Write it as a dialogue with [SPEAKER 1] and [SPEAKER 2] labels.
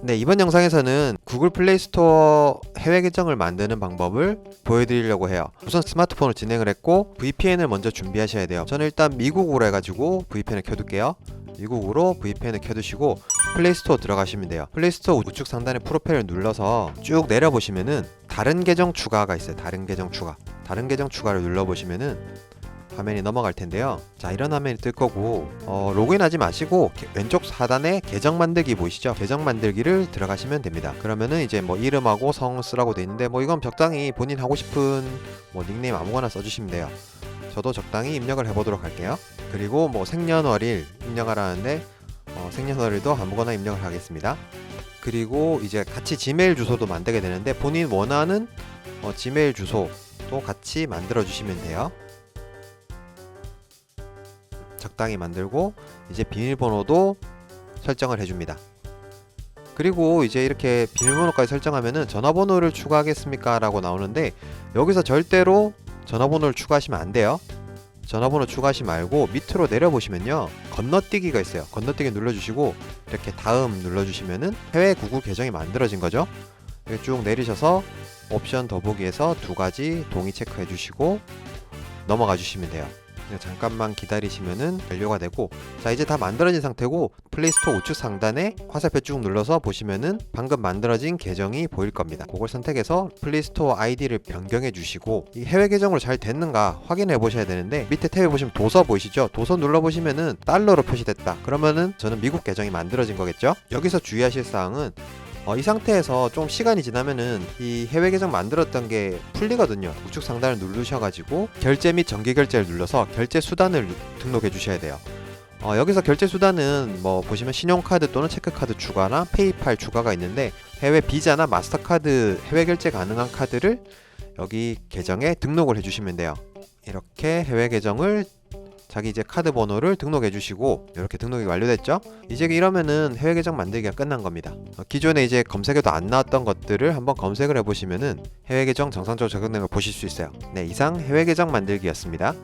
[SPEAKER 1] 네, 이번 영상에서는 구글 플레이 스토어 해외 계정을 만드는 방법을 보여드리려고 해요. 우선 스마트폰으로 진행을 했고 VPN을 먼저 준비하셔야 돼요. 저는 일단 미국으로 해가지고 VPN을 켜둘게요. 미국으로 VPN을 켜두시고 플레이 스토어 들어가시면 돼요. 플레이 스토어 우측 상단에 프로필을 눌러서 쭉 내려보시면은 다른 계정 추가가 있어요. 다른 계정 추가. 다른 계정 추가를 눌러보시면은 화면이 넘어갈 텐데요. 자, 이런 화면이 뜰 거고 어, 로그인하지 마시고 게- 왼쪽 하단에 계정 만들기 보이시죠? 계정 만들기를 들어가시면 됩니다. 그러면은 이제 뭐 이름하고 성 쓰라고 돼 있는데 뭐 이건 적당히 본인 하고 싶은 뭐 닉네임 아무거나 써주시면 돼요. 저도 적당히 입력을 해보도록 할게요. 그리고 뭐 생년월일 입력하라는데 어, 생년월일도 아무거나 입력을 하겠습니다. 그리고 이제 같이 지메일 주소도 만들게 되는데 본인 원하는 어, 지메일 주소도 같이 만들어 주시면 돼요. 적당히 만들고 이제 비밀번호도 설정을 해줍니다. 그리고 이제 이렇게 비밀번호까지 설정하면은 전화번호를 추가하겠습니까? 라고 나오는데 여기서 절대로 전화번호를 추가하시면 안 돼요. 전화번호 추가하지 말고 밑으로 내려보시면요 건너뛰기가 있어요 건너뛰기 눌러주시고 이렇게 다음 눌러주시면은 해외 구글 계정이 만들어진 거죠 이렇게 쭉 내리셔서 옵션 더보기에서 두 가지 동의 체크해 주시고 넘어가 주시면 돼요 그냥 잠깐만 기다리시면은 완료가 되고 자 이제 다 만들어진 상태고 플레이스토어 우측 상단에 화살표 쭉 눌러서 보시면은 방금 만들어진 계정이 보일 겁니다. 그걸 선택해서 플레이스토어 아이디를 변경해 주시고 이 해외 계정으로 잘 됐는가 확인해 보셔야 되는데 밑에 탭에 보시면 도서 보이시죠? 도서 눌러 보시면은 달러로 표시됐다. 그러면은 저는 미국 계정이 만들어진 거겠죠? 여기서 주의하실 사항은 어, 이 상태에서 좀 시간이 지나면은 이 해외 계정 만들었던 게 풀리거든요. 우측 상단을 누르셔가지고 결제 및 정기 결제를 눌러서 결제 수단을 누- 등록해 주셔야 돼요. 어, 여기서 결제 수단은 뭐 보시면 신용카드 또는 체크카드 추가나 페이팔 추가가 있는데 해외 비자나 마스터카드 해외 결제 가능한 카드를 여기 계정에 등록을 해주시면 돼요. 이렇게 해외 계정을 자기 이제 카드 번호를 등록해 주시고 이렇게 등록이 완료됐죠? 이제 이러면은 해외 계정 만들기가 끝난 겁니다. 어, 기존에 이제 검색에도 안 나왔던 것들을 한번 검색을 해 보시면은 해외 계정 정상적으로 적용된 걸 보실 수 있어요. 네, 이상 해외 계정 만들기였습니다.